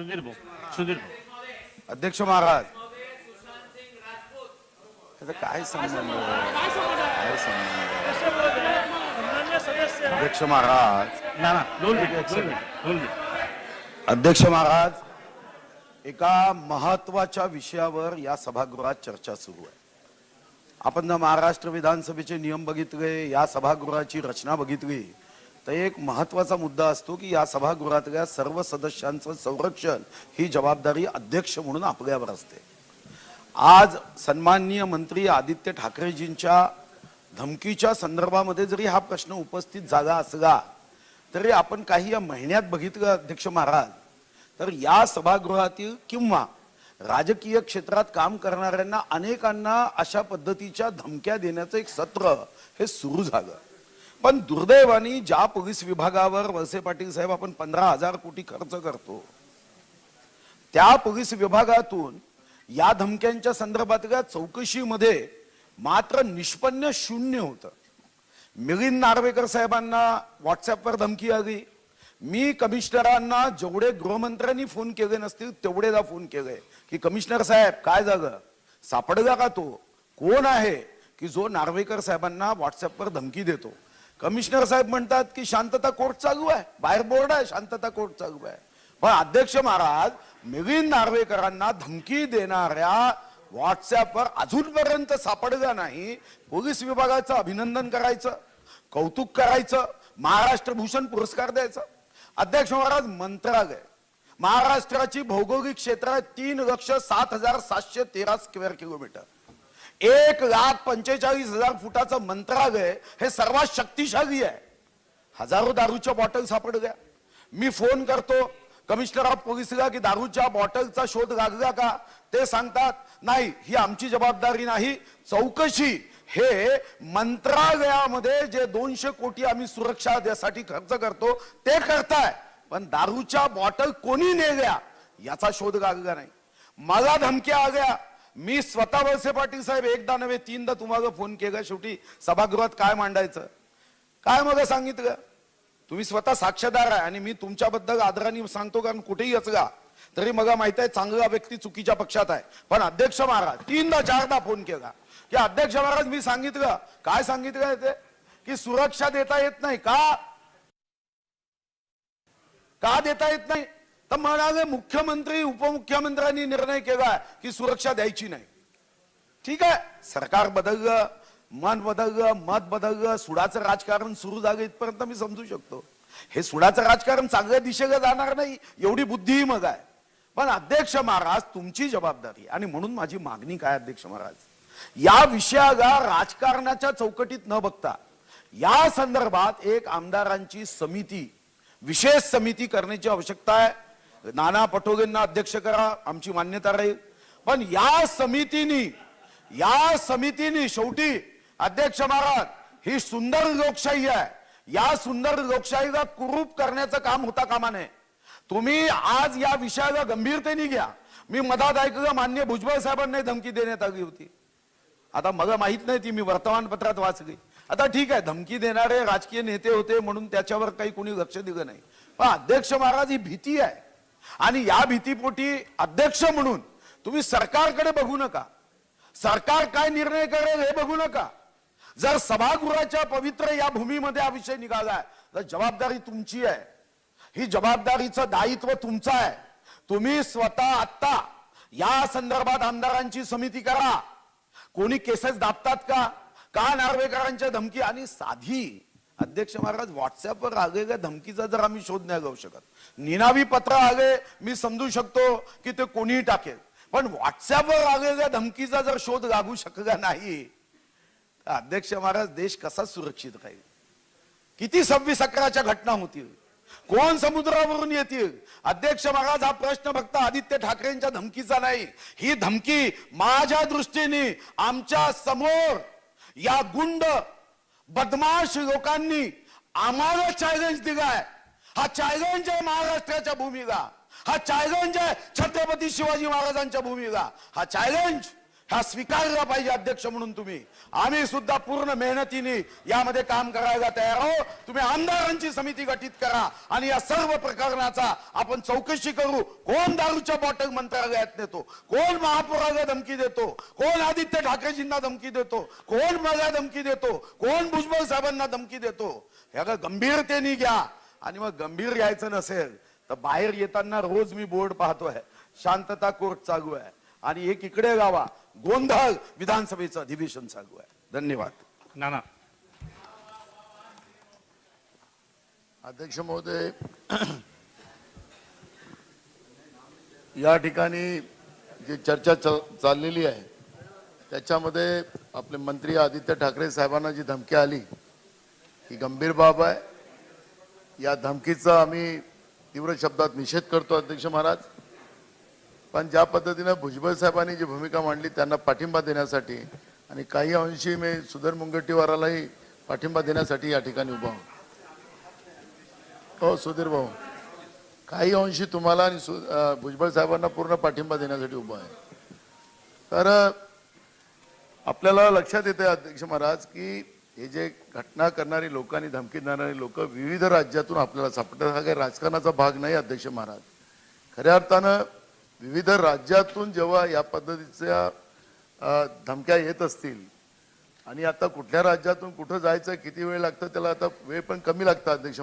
सुधीर भाऊ सुधीर भाऊ. अध्यक्ष महाराज. काय संबंध? काय संबंध? अध्यक्ष महाराज. ना ना दोन मिनिट दोन मिनिट दोन मिनिट. अध्यक्ष महाराज एका महत्त्वाच्या विषयावर या सभागृहात चर्चा सुरू आहे. आपण जर महाराष्ट्र विधानसभेचे नियम बघितले या सभागृहाची रचना बघितली तर एक महत्त्वाचा मुद्दा असतो की या सभागृहातल्या सर्व सदस्यांचं संरक्षण ही जबाबदारी अध्यक्ष म्हणून आपल्यावर असते. आज सन्माननीय मंत्री आदित्य ठाकरेजींच्या धमकीच्या संदर्भामध्ये जरी हा प्रश्न उपस्थित झाला असला तरी आपण काही या महिन्यात बघितलं अध्यक्ष महाराज तर या सभागृहातील किंवा राजकीय क्षेत्रात काम करणाऱ्यांना अनेकांना अशा पद्धतीच्या धमक्या देण्याचं एक सत्र हे सुरू झालं. पण दुर्दैवानी ज्या पोलीस विभागावर वळसे पाटील साहेब आपण पंधरा हजार कोटी खर्च करतो त्या पोलीस विभागातून या धमक्यांच्या संदर्भातल्या चौकशीमध्ये मात्र निष्पन्न शून्य होतं. मिलिंद नार्वेकर साहेबांना व्हॉट्सअपवर धमकी आली. मी कमिशनरांना जेवढे गृहमंत्र्यांनी फोन केले नसतील तेवढेदा फोन केले की कमिशनर साहेब काय झालं? सापडला का तो? कोण आहे? की जो नार्वेकर साहेबांना व्हॉट्सअपवर धमकी देतो. कमिशनर साहेब म्हणतात की शांतता कोर्ट चालू आहे. बाहेर बोर्ड आहे शांतता कोर्ट चालू आहे. पण अध्यक्ष महाराज मिलिंद नार्वेकरांना धमकी देणाऱ्या व्हॉट्सअपवर अजूनपर्यंत सापडला नाही. पोलीस विभागाचं अभिनंदन करायचं कौतुक करायचं महाराष्ट्र भूषण पुरस्कार द्यायचा. अध्यक्ष महाराज मंत्रालय. महाराष्ट्राची भौगोलिक क्षेत्र आहे तीन लक्ष सात हजार सातशे तेरा स्क्वेअर किलोमीटर. एक लाख पंचेचाळीस हजार फुटाचं मंत्रालय हे सर्वात शक्तिशाली आहे. हजारो दारूच्या बॉटल सापडल्या. मी फोन करतो कमिशनर ऑफ पोलिसला की दारूच्या बॉटलचा शोध लागला का? ते सांगतात नाही ही आमची जबाबदारी नाही. चौकशी हे मंत्रालयामध्ये जे दोनशे कोटी आम्ही सुरक्षा यासाठी खर्च करतो ते करताय. पण दारूच्या बॉटल कोणी नेल्या? याचा शोध लागला नाही. मला धमक्या आल्या. मी स्वतः वळसे पाटील साहेब एकदा नव्हे तीनदा तुम्हाला फोन केला. शेवटी सभागृहात काय मांडायचं? काय मग सांगितलं? तुम्ही स्वतः साक्षीदार आहे आणि मी तुमच्याबद्दल आदराने सांगतो कारण कुठेही असला तरी मला माहीत आहे चांगला व्यक्ती चुकीच्या पक्षात आहे. पण अध्यक्ष महाराज तीनदा चारदा फोन केला. की अध्यक्ष महाराज मी सांगितलं. काय सांगितलं ते? की सुरक्षा देता येत नाही. का? का देता येत नाही? तर म्हणाले मुख्यमंत्री उपमुख्यमंत्र्यांनी निर्णय केला की सुरक्षा द्यायची नाही. ठीक आहे सरकार बदललं मन बदललं मत बदललं सुडाचं राजकारण सुरू झालं इथपर्यंत मी समजू शकतो. हे सुडाचं राजकारण चांगल्या दिशेला जाणार नाही एवढी बुद्धीही मग आहे. पण अध्यक्ष महाराज तुमची जबाबदारी आणि म्हणून माझी मागणी काय अध्यक्ष महाराज? या विषयाला राजकारणाच्या चौकटीत न बघता या संदर्भात एक आमदारांची समिती विशेष समिती करण्याची आवश्यकता आहे. नाना पटोलेंना अध्यक्ष करा आमची मान्यता राहील. पण या समितीनी या समितीनी शेवटी अध्यक्ष महाराज ही सुंदर लोकशाही आहे. या सुंदर लोकशाहीला कुरूप करण्याचं काम होता कामा नये तुम्ही आज या विषयाला गंभीरतेने घ्या. मी मधात ऐकलं मान्य भुजबळ साहेबांनाही धमकी देण्यात आली होती. आता मला माहीत नाही ती मी वर्तमानपत्रात वाचली. आता ठीक आहे धमकी देणारे राजकीय नेते होते म्हणून त्याच्यावर काही कोणी लक्ष दिलं नाही. पण अध्यक्ष महाराज ही भीती आहे. आणि या भीतीपोटी अध्यक्ष म्हणून तुम्ही सरकारकडे बघू नका. सरकार काय निर्णय करेल हे बघू नका. जर सभागृहाच्या पवित्र या भूमीमध्ये हा विषय निघालाय तर जबाबदारी तुमची आहे. ही जबाबदारीचं दायित्व तुमचं आहे. तुम्ही स्वतः आत्ता या संदर्भात आमदारांची समिती करा. कोणी केसेस दाबतात का? का नार्वेकरांच्या धमकी? आणि साधी अध्यक्ष महाराज व्हॉट्सअपवर आलेल्या धमकीचा जर आम्ही शोध नाही घेऊ शकत. निनावी पत्र आले मी समजू शकतो की ते कोणीही टाकेल. पण व्हॉट्सअपवर आलेल्या धमकीचा जर शोध लागू शकला नाही तर अध्यक्ष महाराज देश कसा सुरक्षित राहील? किती सव्वीस अकराच्या घटना होतील? कोण समुद्रावरून येतील? अध्यक्ष महाराज हा प्रश्न फक्त आदित्य ठाकरेंच्या धमकीचा नाही. ही धमकी माझ्या दृष्टीने आमच्यासमोर या गुंड बदमाश लोकांनी आम्हाला चॅलेंज दिलाय हा चॅलेंज आहे महाराष्ट्राच्या भूमीला. हा चॅलेंज आहे छत्रपती शिवाजी महाराजांच्या भूमीला. हा चॅलेंज हा स्वीकारला पाहिजे अध्यक्ष म्हणून तुम्ही. आम्ही सुद्धा पूर्ण मेहनतीने यामध्ये काम करायला तयार आहो तुम्ही आमदारांची समिती गठीत करा आणि या सर्व प्रकरणाचा आपण चौकशी करू. कोण दारूच्या बॉटल मंत्रालयात नेतो? कोण महापौराला धमकी देतो? कोण आदित्य ठाकरेजींना धमकी देतो? कोण मला धमकी देतो? कोण भुजबळ साहेबांना धमकी देतो? ह्या गंभीरतेने घ्या. आणि मग गंभीर घ्यायचं नसेल तर बाहेर येताना रोज मी बोर्ड पाहतोय. शांतता कोर्ट चालू आहे. आणि एक इकडे गावा. गोंधळ विधानसभेचं अधिवेशन चालू आहे. धन्यवाद. नाना. अध्यक्ष महोदय या ठिकाणी जी चर्चा च- चाललेली आहे त्याच्यामध्ये आपले मंत्री आदित्य ठाकरे साहेबांना जी धमकी आली ही गंभीर बाब आहे. या धमकीचा आम्ही तीव्र शब्दात निषेध करतो अध्यक्ष महाराज. पण ज्या पद्धतीनं भुजबळ साहेबांनी जी भूमिका मांडली त्यांना पाठिंबा देण्यासाठी आणि काही अंशी मी सुधीर मुंगट्टीवारालाही पाठिंबा देण्यासाठी या ठिकाणी उभा हो सुधीर भाऊ. काही अंशी तुम्हाला आणि सु- भुजबळ साहेबांना पूर्ण पाठिंबा देण्यासाठी उभा आहे. तर आपल्याला लक्षात येते अध्यक्ष महाराज की हे जे घटना करणारी लोक आणि धमकी देणारी लोक विविध राज्यातून आपल्याला सापडतात. हा काही राजकारणाचा भाग नाही अध्यक्ष महाराज. खऱ्या अर्थानं विविध राज्यातून जेव्हा या पद्धतीच्या धमक्या येत असतील आणि आता कुठल्या राज्यातून कुठं जायचं किती वेळ लागतं त्याला आता वेळ पण कमी लागतं अध्यक्ष